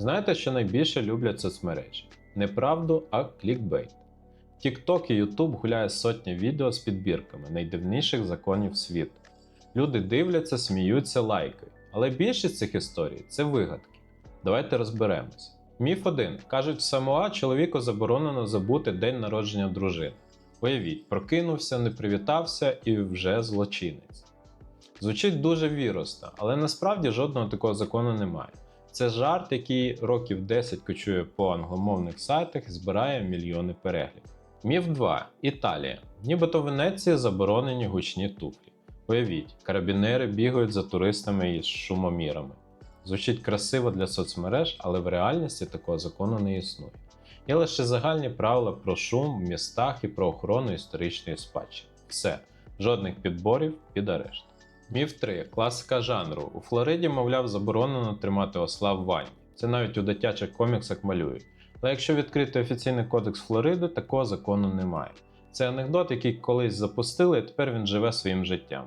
Знаєте, що найбільше люблять соцмережі? Не правду, а клікбейт. TikTok і YouTube гуляє сотні відео з підбірками найдивніших законів світу. Люди дивляться, сміються, лайкають. Але більшість цих історій це вигадки. Давайте розберемось. Міф 1. Кажуть, в Самоа чоловіку заборонено забути день народження дружини. Уявіть, прокинувся, не привітався і вже злочинець. Звучить дуже вірусно, але насправді жодного такого закону немає. Це жарт, який років 10 кочує по англомовних сайтах і збирає мільйони переглядів. Міф 2. Італія. Нібито в Венеції заборонені гучні туфлі. Уявіть, карабінери бігають за туристами із шумомірами. Звучить красиво для соцмереж, але в реальності такого закону не існує. Є лише загальні правила про шум в містах і про охорону історичної спадщини. Все, жодних підборів під арешт. Міф 3. Класика жанру. У Флориді, мовляв, заборонено тримати осла в ванні. Це навіть у дитячих коміксах малюють. Але якщо відкрити офіційний кодекс Флориди, такого закону немає. Це анекдот, який колись запустили, і тепер він живе своїм життям.